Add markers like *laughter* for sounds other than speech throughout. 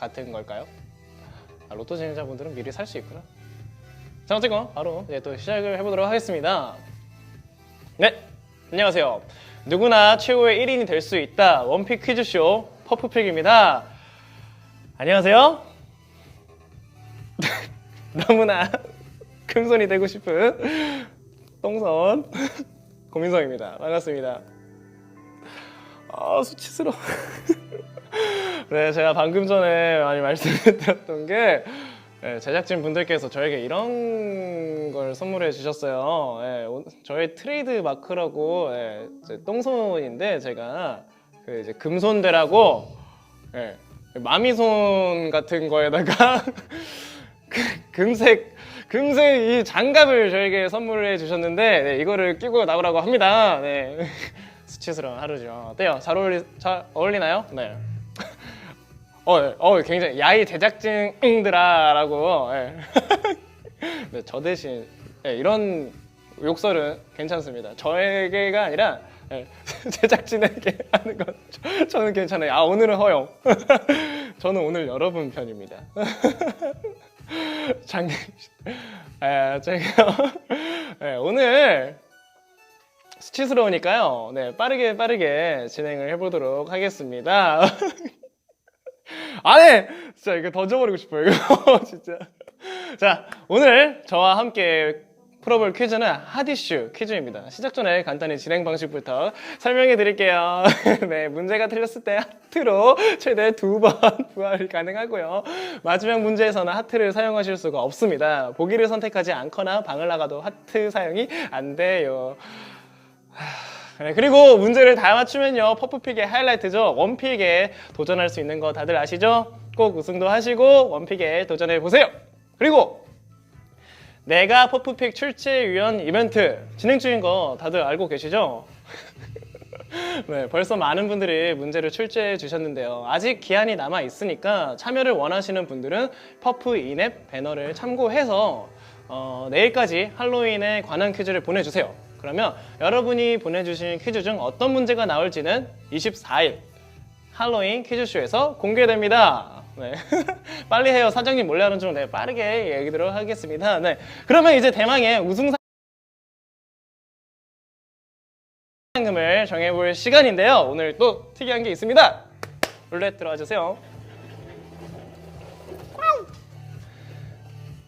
같은 걸까요? 아, 로또 진행자분들은 미리 살 수 있구나. 자, 어쨌건 바로 이제 또 시작을 해보도록 하겠습니다. 네, 안녕하세요. 누구나 최고의 1인이 될 수 있다. 원픽 퀴즈쇼 퍼프픽입니다. 안녕하세요. *laughs* 너무나 큰 손이 되고 싶은 똥선 *laughs* 고민성입니다. 반갑습니다. 아 수치스러워. *laughs* *laughs* 네, 제가 방금 전에 많이 말씀드렸던 게 네, 제작진 분들께서 저에게 이런 걸 선물해 주셨어요. 네, 오- 저의 트레이드 마크라고 네, 똥손인데 제가 그 이제 금손대라고 네, 마미손 같은 거에다가 *laughs* 그 금색 금색 이 장갑을 저에게 선물해 주셨는데 네, 이거를 끼고 나오라고 합니다. 네. *laughs* 수치스러운 하루죠. 어때요? 잘 어울리 잘 어울리나요? 네. 어, 네. 어, 굉장히 야이 제작진들아라고. 네. *laughs* 네, 저 대신 네, 이런 욕설은 괜찮습니다. 저에게가 아니라 네, *laughs* 제작진에게 하는 건 저- 저는 괜찮아요. 아 오늘은 허용. *laughs* 저는 오늘 여러분 편입니다. 장, 아, 제가 네, 오늘 수치스러우니까요. 네, 빠르게 빠르게 진행을 해보도록 하겠습니다. 아, 네! 진짜 이거 던져버리고 싶어요, 이거. *laughs* 진짜. 자, 오늘 저와 함께 풀어볼 퀴즈는 핫이슈 퀴즈입니다. 시작 전에 간단히 진행 방식부터 설명해 드릴게요. *laughs* 네, 문제가 틀렸을 때 하트로 최대 두 번 *laughs* 부활이 가능하고요. 마지막 문제에서는 하트를 사용하실 수가 없습니다. 보기를 선택하지 않거나 방을 나가도 하트 사용이 안 돼요. 네, 그리고 문제를 다 맞추면요 퍼프픽의 하이라이트죠 원픽에 도전할 수 있는 거 다들 아시죠? 꼭 우승도 하시고 원픽에 도전해 보세요 그리고 내가 퍼프픽 출제위원 이벤트 진행 중인 거 다들 알고 계시죠? *laughs* 네, 벌써 많은 분들이 문제를 출제해 주셨는데요. 아직 기한이 남아 있으니까 참여를 원하시는 분들은 퍼프 인앱 배너를 참고해서 어, 내일까지 할로윈에 관한 퀴즈를 보내주세요. 그러면 여러분이 보내주신 퀴즈 중 어떤 문제가 나올지는 24일 할로윈 퀴즈쇼에서 공개됩니다. 네. *laughs* 빨리 해요. 사장님 몰래 하는 중 네, 빠르게 얘기드리도록 하겠습니다. 네. 그러면 이제 대망의 우승 상금을 정해볼 시간인데요. 오늘 또 특이한 게 있습니다. 룰렛 들어와 주세요.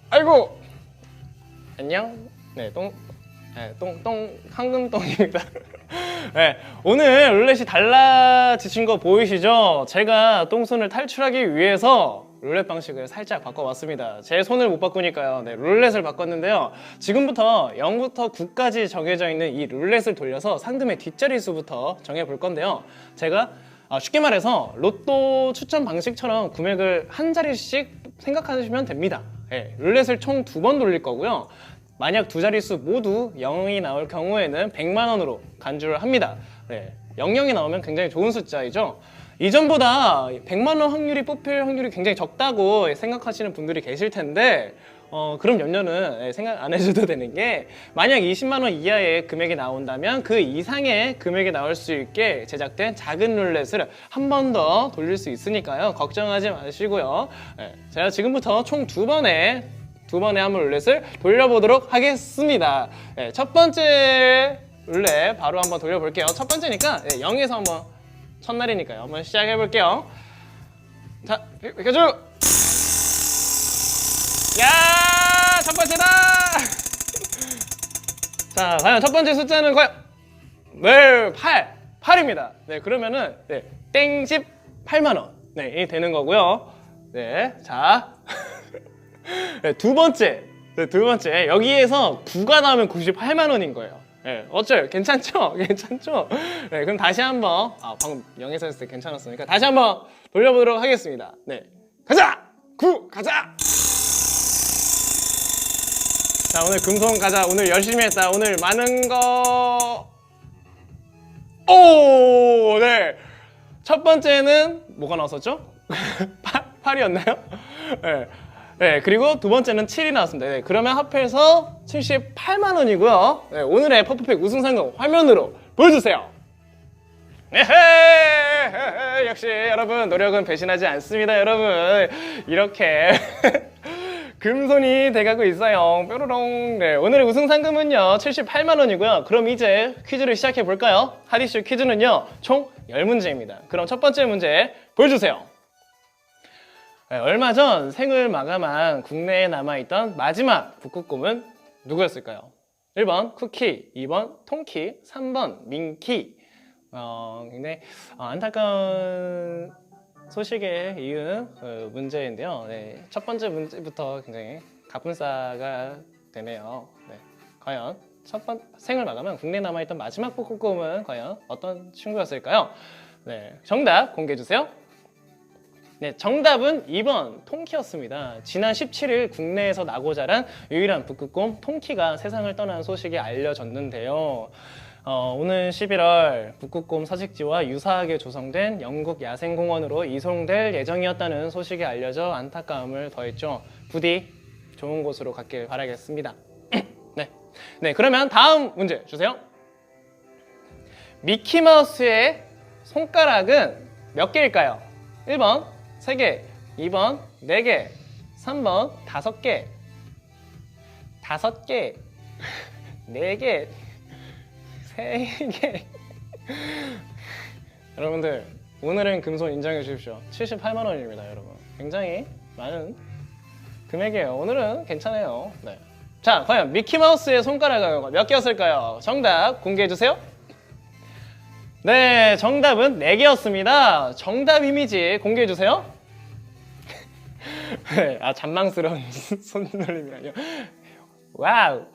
아이고 안녕. 네, 똥, 네, 똥, 똥, 황금똥입니다. *laughs* 네, 오늘 룰렛이 달라지신 거 보이시죠? 제가 똥손을 탈출하기 위해서 룰렛 방식을 살짝 바꿔봤습니다. 제 손을 못 바꾸니까요. 네, 룰렛을 바꿨는데요. 지금부터 0부터 9까지 정해져 있는 이 룰렛을 돌려서 상금의 뒷자리 수부터 정해볼 건데요. 제가 아, 쉽게 말해서 로또 추천 방식처럼 금액을 한 자리씩 생각하시면 됩니다. 예, 룰렛을 총 두 번 돌릴 거고요. 만약 두 자릿수 모두 0이 나올 경우에는 100만 원으로 간주를 합니다. 네, 00이 나오면 굉장히 좋은 숫자이죠. 이전보다 100만 원 확률이 뽑힐 확률이 굉장히 적다고 생각하시는 분들이 계실 텐데 어, 그럼 연료는 예, 생각 안 해줘도 되는 게 만약 20만 원 이하의 금액이 나온다면 그 이상의 금액이 나올 수 있게 제작된 작은 룰렛을 한 번 더 돌릴 수 있으니까요 걱정하지 마시고요 예, 제가 지금부터 총 두 번의 두 번의 한번 룰렛을 돌려보도록 하겠습니다 예, 첫 번째 룰렛 바로 한번 돌려볼게요 첫 번째니까 예, 0에서 한번 첫날이니까요 한번 시작해 볼게요 자 비- 비켜줘 야, 첫 번째다. *laughs* 자, 과연 첫 번째 숫자는 과연 네, 8. 8입니다. 네, 그러면은 네, 땡집 8만 원. 네, 이 되는 거고요. 네, 자. *laughs* 네, 두 번째. 네, 두 번째. 여기에서 9가 나오면 98만 원인 거예요. 네, 어쩔? 괜찮죠? *laughs* 괜찮죠? 네, 그럼 다시 한번 아, 방금 0에서 했을 때 괜찮았으니까 다시 한번 돌려보도록 하겠습니다. 네. 가자! 9 가자! 자 오늘 금손 가자 오늘 열심히 했다 오늘 많은 거 오, 네. 첫 번째는 뭐가 나왔었죠? *laughs* 8, 이었나요 네. 네, 그리고 두 번째는 7이 나왔습니다. 네, 그러면 합해서 78만 원이고요. 네, 오늘의 퍼프팩 우승 상금 화면으로 보여주세요. 에헤, 역시 여러분 노력은 배신하지 않습니다 여러분. 이렇게 *laughs* 금손이 돼가고 있어요. 뾰로롱. 네 오늘의 우승 상금은요 78만 원이고요. 그럼 이제 퀴즈를 시작해 볼까요? 하디슈 퀴즈는요 총 10문제입니다. 그럼 첫 번째 문제 보여주세요. 네, 얼마 전 생을 마감한 국내에 남아있던 마지막 북극곰은 누구였을까요 1번 쿠키 2번 통키 3번 민키 어, 굉장히 어, 안타까운 소식에 이은 어, 문제인데요. 네, 첫 번째 문제부터 굉장히 가분싸가 되네요. 네, 과연 첫 번 생을 마감한 국내에 남아있던 마지막 북극곰은 과연 어떤 친구였을까요? 네, 정답 공개해 주세요. 네, 정답은 2번 통키였습니다. 지난 17일 국내에서 나고 자란 유일한 북극곰 통키가 세상을 떠난 소식이 알려졌는데요. 어, 오는 11월 북극곰 서식지와 유사하게 조성된 영국 야생공원으로 이송될 예정이었다는 소식이 알려져 안타까움을 더했죠. 부디 좋은 곳으로 갔길 바라겠습니다. *clears throat* 네. 네, 그러면 다음 문제 주세요. 미키마우스의 손가락은 몇 개일까요? 1번 3개, 2번 4개, 3번 5개, 5개, 4개, 3개. 여러분들, 오늘은 금손 인정해 주십시오. 78만 원입니다, 여러분. 굉장히 많은 금액이에요. 오늘은 괜찮아요. 네. 자, 과연 미키마우스의 손가락은 몇 개였을까요? 정답 공개해 주세요. 네, 정답은 4개였습니다. 정답 이미지 공개해 주세요. 네, 아, 잔망스러운 *laughs* 손놀림이라뇨. 와우!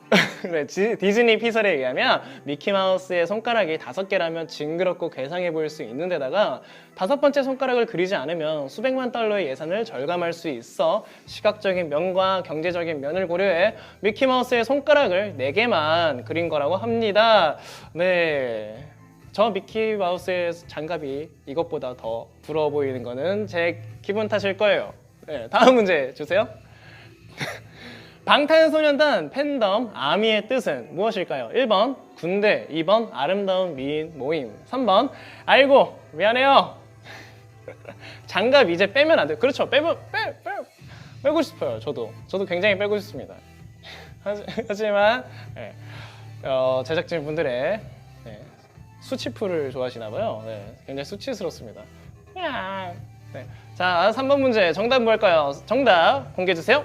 네, 지- 디즈니 피설에 의하면 미키마우스의 손가락이 다섯 개라면 징그럽고 괴상해 보일 수 있는데다가 다섯 번째 손가락을 그리지 않으면 수백만 달러의 예산을 절감할 수 있어 시각적인 면과 경제적인 면을 고려해 미키마우스의 손가락을 네 개만 그린 거라고 합니다. 네. 저 미키마우스의 장갑이 이것보다 더 부러워 보이는 거는 제 기분 탓일 거예요. 네, 다음 문제 주세요. *laughs* 방탄소년단 팬덤 아미의 뜻은 무엇일까요? 1번 군대, 2번 아름다운 미인 모임, 3번 아이고 미안해요. *laughs* 장갑 이제 빼면 안 돼요. 그렇죠. 빼고 빼, 빼, 빼고 싶어요. 저도 저도 굉장히 빼고 싶습니다. *laughs* 하지- 하지만 네, 어, 제작진 분들의 네, 수치풀을 좋아하시나 봐요. 네, 굉장히 수치스럽습니다. 야. 네. 자, 3번 문제 정답 뭘까요? 정답 공개해 주세요.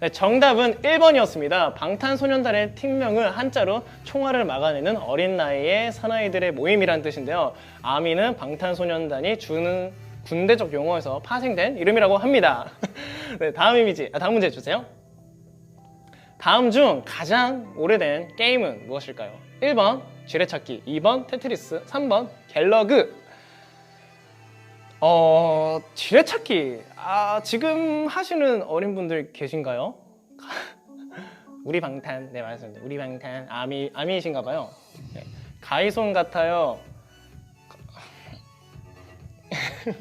네, 정답은 1번이었습니다. 방탄소년단의 팀명을 한자로 총알을 막아내는 어린 나이의 사나이들의 모임이란 뜻인데요. 아미는 방탄소년단이 주는 군대적 용어에서 파생된 이름이라고 합니다. *laughs* 네, 다음 이미지, 아, 다음 문제 주세요. 다음 중 가장 오래된 게임은 무엇일까요? 1번 지뢰찾기, 2번 테트리스, 3번 갤러그. 어, 지뢰찾기. 아, 지금 하시는 어린 분들 계신가요? *laughs* 우리 방탄. 네, 맞습니다. 우리 방탄. 아미, 아미이신가 봐요. 네. 가이손 같아요. *laughs*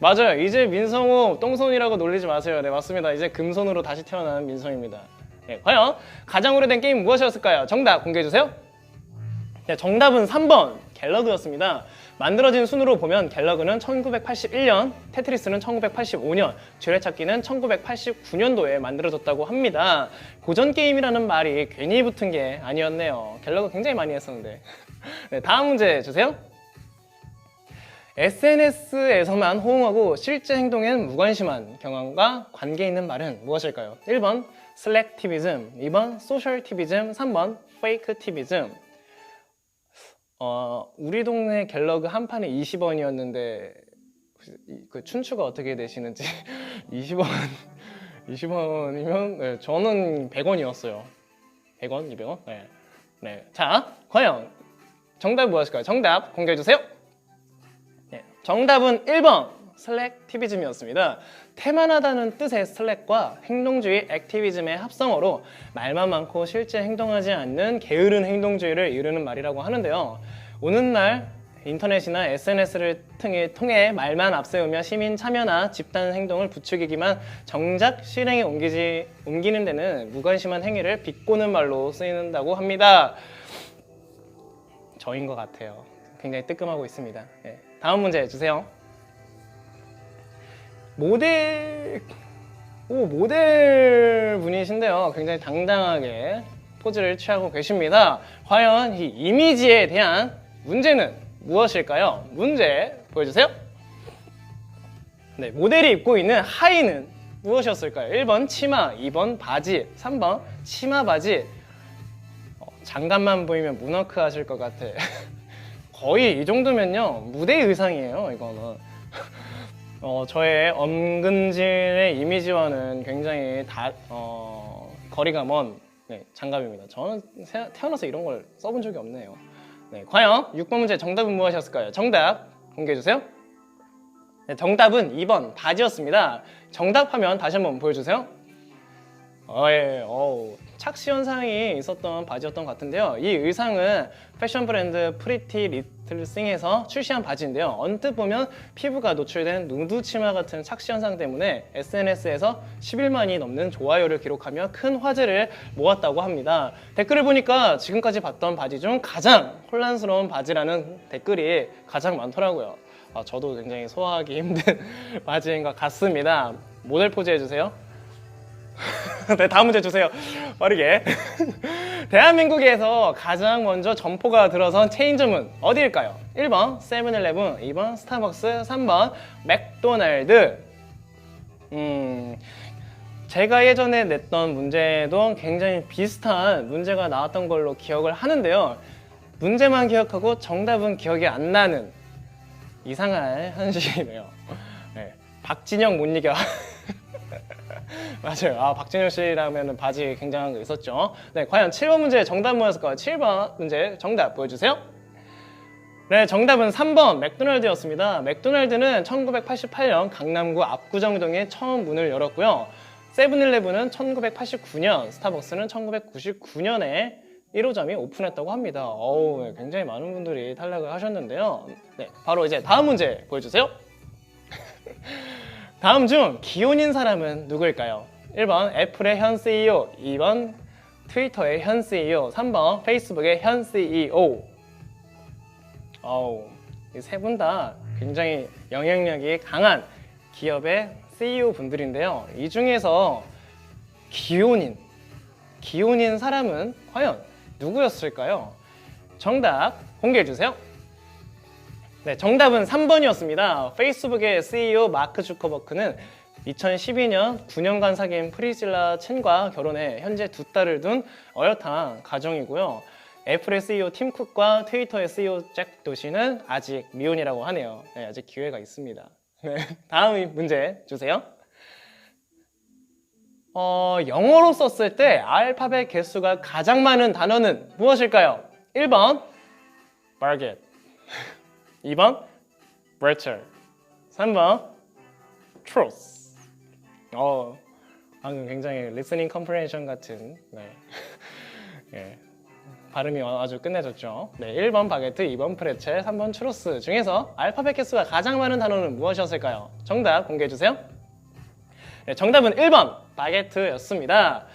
맞아요. 이제 민성우 똥손이라고 놀리지 마세요. 네, 맞습니다. 이제 금손으로 다시 태어난 민성입니다. 네, 과연 가장 오래된 게임 무엇이었을까요? 정답 공개해주세요. 네, 정답은 3번 갤러그였습니다. 만들어진 순으로 보면 갤러그는 1981년, 테트리스는 1985년, 지뢰찾기는 1989년도에 만들어졌다고 합니다. 고전 게임이라는 말이 괜히 붙은 게 아니었네요. 갤러그 굉장히 많이 했었는데. *laughs* 네, 다음 문제 주세요. SNS에서만 호응하고 실제 행동엔 무관심한 경험과 관계 있는 말은 무엇일까요? 1번 슬랙티비즘, 2번 소셜티비즘, 3번 페이크티비즘. 어, 우리 동네 갤러그 한 판에 20원이었는데 그 춘추가 어떻게 되시는지 *laughs* 20원 20원이면 네, 저는 100원이었어요. 100원, 200원? 네. 네. 자, 과연 정답 무엇일까요? 정답 공개해 주세요. 네, 정답은 1번 슬랙 티비즘이었습니다. 태만하다는 뜻의 슬랙과 행동주의 액티비즘의 합성어로 말만 많고 실제 행동하지 않는 게으른 행동주의를 이루는 말이라고 하는데요. 오는 날 인터넷이나 SNS를 통해, 통해 말만 앞세우며 시민 참여나 집단 행동을 부추기기만 정작 실행에 옮기지, 옮기는 데는 무관심한 행위를 비꼬는 말로 쓰인다고 합니다. 저인 것 같아요. 굉장히 뜨끔하고 있습니다. 네, 다음 문제 주세요. 모델 오 모델 분이신데요. 굉장히 당당하게 포즈를 취하고 계십니다. 과연 이 이미지에 대한 문제는 무엇일까요? 문제 보여주세요. 네, 모델이 입고 있는 하의는 무엇이었을까요? 1번 치마, 2번 바지, 3번 치마 바지. 어, 장갑만 보이면 문워크 하실 것 같아. *laughs* 거의 이 정도면요 무대 의상이에요 이거는. 어, 저의 엄근진의 이미지와는 굉장히 다, 어, 거리가 먼 네, 장갑입니다. 저는 세- 태어나서 이런 걸 써본 적이 없네요. 네, 과연 6번 문제 정답은 무엇이었을까요? 정답 공개해 주세요. 네, 정답은 2번 바지였습니다. 정답하면 다시 한번 보여주세요. 어, 예, 어우, 착시 현상이 있었던 바지였던 것 같은데요. 이 의상은 패션 브랜드 프리티 리 틀 싱에서 출시한 바지인데요. 언뜻 보면 피부가 노출된 누드 치마 같은 착시 현상 때문에 SNS에서 11만이 넘는 좋아요를 기록하며 큰 화제를 모았다고 합니다. 댓글을 보니까 지금까지 봤던 바지 중 가장 혼란스러운 바지라는 댓글이 가장 많더라고요. 아, 저도 굉장히 소화하기 *laughs* 힘든 바지인 것 같습니다. 모델 포즈 해주세요. *laughs* 네, 다음 문제 주세요. 빠르게. *laughs* 대한민국에서 가장 먼저 점포가 들어선 체인점은 어디일까요? 1번 세븐일레븐, 2번 스타벅스, 3번 맥도날드. 음, 제가 예전에 냈던 문제도 굉장히 비슷한 문제가 나왔던 걸로 기억을 하는데요. 문제만 기억하고 정답은 기억이 안 나는 이상한 *laughs* 현실이네요. 네, 박진영 못 이겨. *laughs* 맞아요. 아, 박진영 씨라면 바지 굉장한 거 있었죠. 네, 과연 7번 문제 정답 뭐였을까요? 7번 문제 정답 보여주세요. 네, 정답은 3번 맥도날드였습니다. 맥도날드는 1988년 강남구 압구정동에 처음 문을 열었고요. 세븐일레븐은 1989년, 스타벅스는 1999년에 1호점이 오픈했다고 합니다. 어우, 네, 굉장히 많은 분들이 탈락을 하셨는데요. 네, 바로 이제 다음 문제 보여주세요. *laughs* 다음 중 기혼인 사람은 누구일까요? 1번 애플의 현 CEO, 2번 트위터의 현 CEO, 3번 페이스북의 현 CEO. 어우, 이세분 다 굉장히 영향력이 강한 기업의 CEO 분들인데요. 이 중에서 기혼인, 기혼인 사람은 과연 누구였을까요? 정답 공개해 주세요. 네, 정답은 3번이었습니다. 페이스북의 CEO 마크 주커버크는 2012년 9년간 사귄 프리질라 첸과 결혼해 현재 두 딸을 둔 어엿한 가정이고요. 애플의 CEO 팀 쿡과 트위터의 CEO 잭 도시는 아직 미혼이라고 하네요. 네, 아직 기회가 있습니다. 네, *laughs* 다음 문제 주세요. 어, 영어로 썼을 때 알파벳 개수가 가장 많은 단어는 무엇일까요? 1번 bargain 2번 virtual 3번 truth. 어, 방금 굉장히 listening comprehension 같은 네. *laughs* 예, 발음이 아주 끝내줬죠. 네, 1번 바게트, 2번 프레첼, 3번 추로스 중에서 알파벳 개수가 가장 많은 단어는 무엇이었을까요? 정답 공개해주세요. 네, 정답은 1번 바게트였습니다.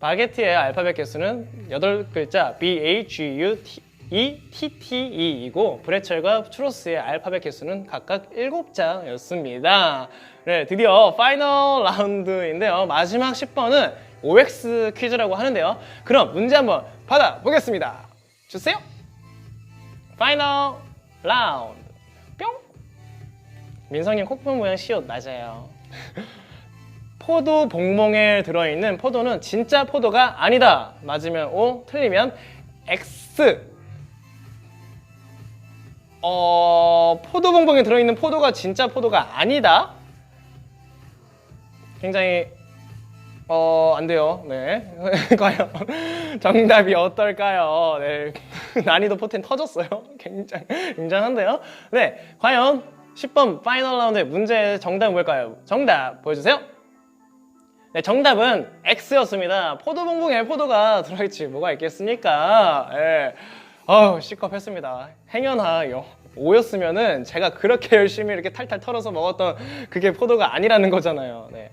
바게트의 알파벳 개수는 8글자 B, A, G, U, T, E, T, T, E이고 브레첼과 추로스의 알파벳 개수는 각각 7자였습니다. 네, 드디어 파이널 라운드인데요. 마지막 10번은 OX 퀴즈라고 하는데요. 그럼 문제 한번 받아보겠습니다. 주세요. 파이널 라운드. 뿅. 민성님 콧볼 모양 시옷 맞아요. *laughs* 포도 봉봉에 들어있는 포도는 진짜 포도가 아니다. 맞으면 O, 틀리면 X. 어, 포도 봉봉에 들어있는 포도가 진짜 포도가 아니다. 굉장히 어, 안 돼요. 네. *laughs* 과연 정답이 어떨까요? 네. *laughs* 난이도 포텐 터졌어요. *laughs* 굉장히 굉장한데요. 네. 과연 10번 파이널 라운드의 문제 정답은 뭘까요? 정답 보여 주세요. 네, 정답은 X였습니다. 포도 봉봉에 포도가 들어있지 뭐가 있겠습니까? 예. 어우, 시겁했습니다. 행여나 오였으면은 제가 그렇게 열심히 이렇게 탈탈 털어서 먹었던 그게 포도가 아니라는 거잖아요. 네.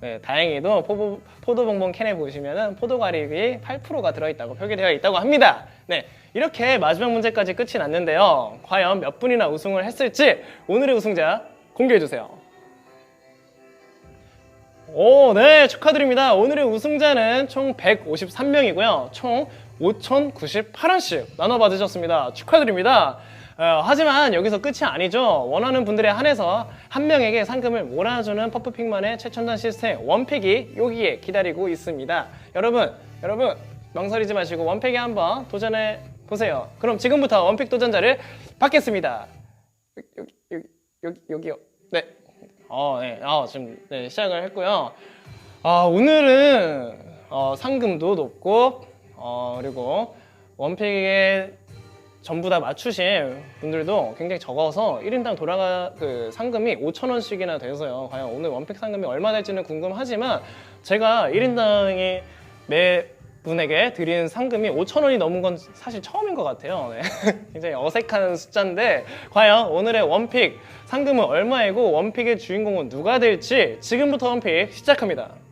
네, 다행히도 포도, 포도봉봉 캔에 보시면은 포도과립이 8%가 들어있다고 표기되어 있다고 합니다. 네, 이렇게 마지막 문제까지 끝이 났는데요. 과연 몇 분이나 우승을 했을지 오늘의 우승자 공개해 주세요. 오, 네, 축하드립니다. 오늘의 우승자는 총 153명이고요. 총 5,098원씩 나눠 받으셨습니다. 축하드립니다. 어, 하지만 여기서 끝이 아니죠. 원하는 분들에 한해서 한 명에게 상금을 몰아주는 퍼프픽만의 최첨단 시스템 원픽이 여기에 기다리고 있습니다. 여러분, 여러분 망설이지 마시고 원픽에 한번 도전해 보세요. 그럼 지금부터 원픽 도전자를 받겠습니다. 여기, 여기, 여기, 여기요. 네. 어, 네. 어, 지금 네, 시작을 했고요. 아, 오늘은 어, 상금도 높고 어, 그리고 원픽에 전부 다 맞추신 분들도 굉장히 적어서 1인당 돌아가 그 상금이 5천 원씩이나 돼서요. 과연 오늘 원픽 상금이 얼마 될지는 궁금하지만 제가 1인당이 매 분에게 드리는 상금이 5천 원이 넘은 건 사실 처음인 것 같아요. 네. *laughs* 굉장히 어색한 숫자인데 과연 오늘의 원픽 상금은 얼마이고 원픽의 주인공은 누가 될지 지금부터 원픽 시작합니다.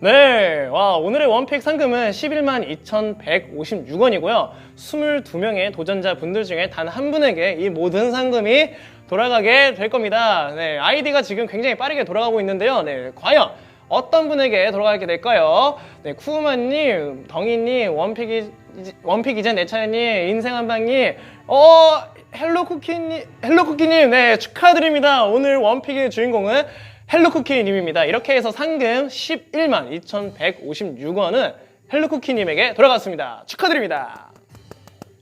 네, 와 오늘의 원픽 상금은 11만 2,156원이고요. 22명의 도전자 분들 중에 단 한 분에게 이 모든 상금이 돌아가게 될 겁니다. 네, 아이디가 지금 굉장히 빠르게 돌아가고 있는데요. 네, 과연 어떤 분에게 돌아가게 될까요? 네, 쿠우마님, 덩이님, 원픽이 원픽 이젠 내차님, 인생 한 방님, 어 헬로쿠키님, 헬로쿠키님, 네 축하드립니다. 오늘 원픽의 주인공은 헬로쿠키님입니다. 이렇게 해서 상금 11만 2,156원은 헬로쿠키님에게 돌아갔습니다. 축하드립니다.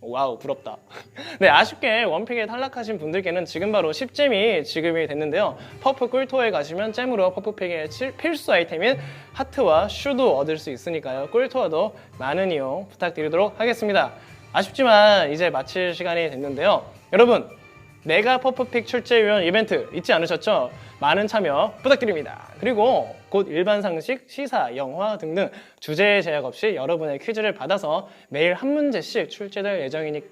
와우 부럽다. *laughs* 네 아쉽게 원픽에 탈락하신 분들께는 지금 바로 10잼이 지급이 됐는데요. 퍼프 꿀토에 가시면 잼으로 퍼프팩의 칠- 필수 아이템인 하트와 슈도 얻을 수 있으니까요. 꿀토어도 많은 이용 부탁드리도록 하겠습니다. 아쉽지만 이제 마칠 시간이 됐는데요. 여러분 내가 퍼프픽 출제위원 이벤트 잊지 않으셨죠? 많은 참여 부탁드립니다. 그리고 곧 일반 상식, 시사, 영화 등등 주제 제약 없이 여러분의 퀴즈를 받아서 매일 한 문제씩 출제될 예정이니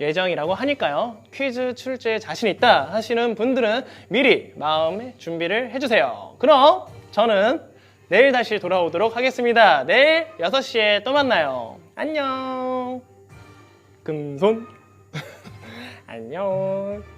예정이라고 하니까요. 퀴즈 출제에 자신 있다 하시는 분들은 미리 마음의 준비를 해주세요. 그럼 저는 내일 다시 돌아오도록 하겠습니다. 내일 6시에 또 만나요. 안녕. 금손. *laughs* 안녕.